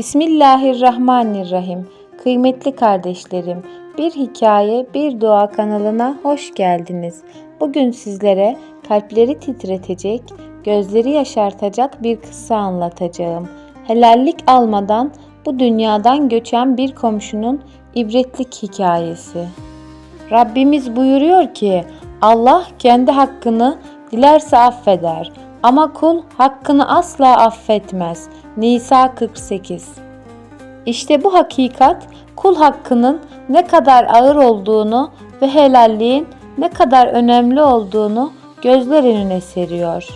Bismillahirrahmanirrahim. Kıymetli kardeşlerim, bir hikaye, bir dua kanalına hoş geldiniz. Bugün sizlere kalpleri titretecek, gözleri yaşartacak bir kıssa anlatacağım. Helallik almadan bu dünyadan göçen bir komşunun ibretlik hikayesi. Rabbimiz buyuruyor ki Allah kendi hakkını dilerse affeder ama kul hakkını asla affetmez. Nisa 48 İşte bu hakikat kul hakkının ne kadar ağır olduğunu ve helalliğin ne kadar önemli olduğunu gözler önüne seriyor.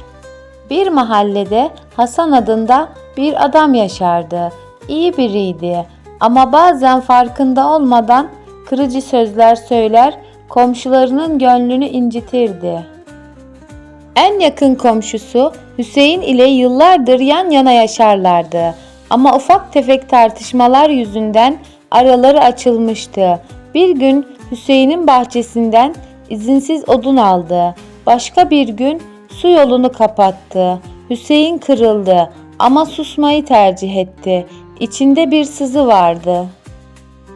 Bir mahallede Hasan adında bir adam yaşardı. İyi biriydi ama bazen farkında olmadan kırıcı sözler söyler, komşularının gönlünü incitirdi. En yakın komşusu Hüseyin ile yıllardır yan yana yaşarlardı. Ama ufak tefek tartışmalar yüzünden araları açılmıştı. Bir gün Hüseyin'in bahçesinden izinsiz odun aldı. Başka bir gün su yolunu kapattı. Hüseyin kırıldı ama susmayı tercih etti. İçinde bir sızı vardı.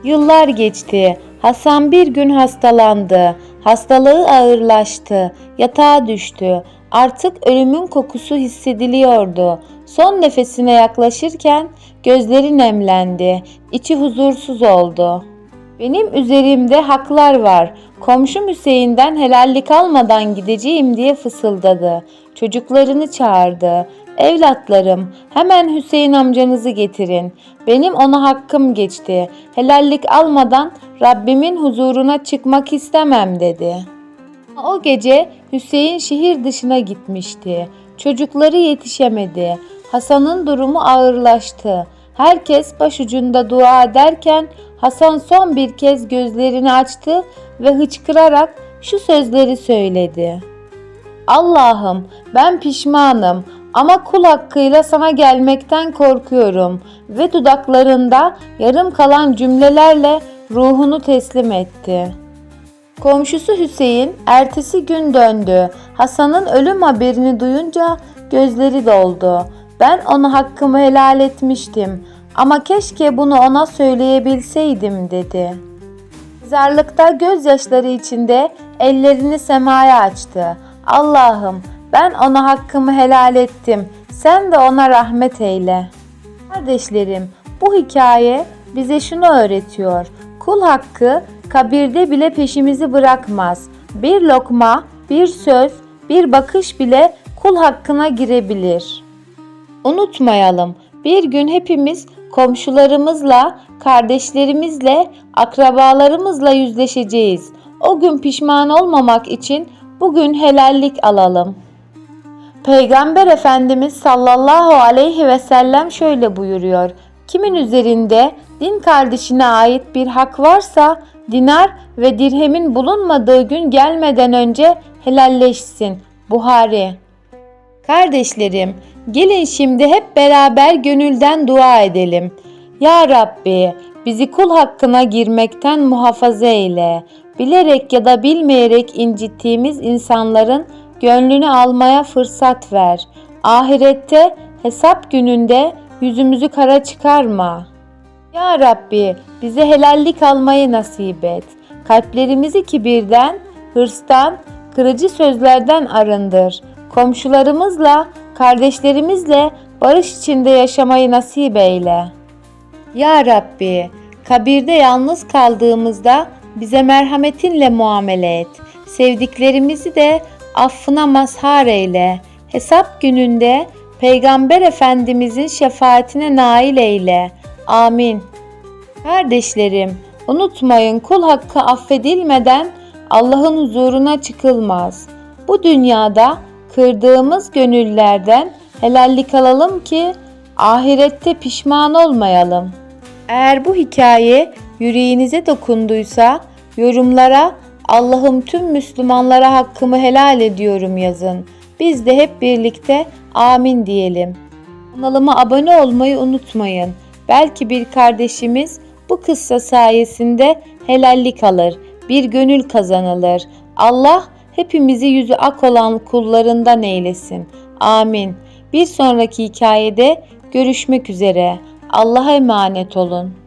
Yıllar geçti. Hasan bir gün hastalandı. Hastalığı ağırlaştı. Yatağa düştü. Artık ölümün kokusu hissediliyordu. Son nefesine yaklaşırken gözleri nemlendi. İçi huzursuz oldu. Benim üzerimde haklar var. Komşum Hüseyin'den helallik almadan gideceğim diye fısıldadı. Çocuklarını çağırdı. Evlatlarım, hemen Hüseyin amcanızı getirin. Benim ona hakkım geçti. Helallik almadan Rabbimin huzuruna çıkmak istemem dedi. O gece Hüseyin şehir dışına gitmişti. Çocukları yetişemedi. Hasan'ın durumu ağırlaştı. Herkes başucunda dua ederken Hasan son bir kez gözlerini açtı ve hıçkırarak şu sözleri söyledi. Allah'ım ben pişmanım ama kul hakkıyla sana gelmekten korkuyorum ve dudaklarında yarım kalan cümlelerle ruhunu teslim etti. Komşusu Hüseyin ertesi gün döndü. Hasan'ın ölüm haberini duyunca gözleri doldu. Ben ona hakkımı helal etmiştim ama keşke bunu ona söyleyebilseydim dedi. Mezarlıkta gözyaşları içinde ellerini semaya açtı. Allah'ım ben ona hakkımı helal ettim. Sen de ona rahmet eyle. Kardeşlerim bu hikaye bize şunu öğretiyor. Kul hakkı kabirde bile peşimizi bırakmaz. Bir lokma, bir söz, bir bakış bile kul hakkına girebilir. Unutmayalım, bir gün hepimiz komşularımızla, kardeşlerimizle, akrabalarımızla yüzleşeceğiz. O gün pişman olmamak için bugün helallik alalım. Peygamber Efendimiz sallallahu aleyhi ve sellem şöyle buyuruyor. Kimin üzerinde din kardeşine ait bir hak varsa dinar ve dirhemin bulunmadığı gün gelmeden önce helalleşsin. Buhari Kardeşlerim, gelin şimdi hep beraber gönülden dua edelim. Ya Rabbi, bizi kul hakkına girmekten muhafaza eyle. Bilerek ya da bilmeyerek incittiğimiz insanların gönlünü almaya fırsat ver. Ahirette hesap gününde yüzümüzü kara çıkarma. Ya Rabbi bize helallik almayı nasip et. Kalplerimizi kibirden, hırstan, kırıcı sözlerden arındır. Komşularımızla, kardeşlerimizle barış içinde yaşamayı nasip eyle. Ya Rabbi, kabirde yalnız kaldığımızda bize merhametinle muamele et. Sevdiklerimizi de affına mazhar eyle. Hesap gününde Peygamber Efendimizin şefaatine nail eyle. Amin. Kardeşlerim, unutmayın kul hakkı affedilmeden Allah'ın huzuruna çıkılmaz. Bu dünyada kırdığımız gönüllerden helallik alalım ki ahirette pişman olmayalım. Eğer bu hikaye yüreğinize dokunduysa yorumlara Allah'ım tüm Müslümanlara hakkımı helal ediyorum yazın. Biz de hep birlikte amin diyelim. Kanalıma abone olmayı unutmayın. Belki bir kardeşimiz bu kıssa sayesinde helallik alır, bir gönül kazanılır. Allah hepimizi yüzü ak olan kullarından eylesin. Amin. Bir sonraki hikayede görüşmek üzere. Allah'a emanet olun.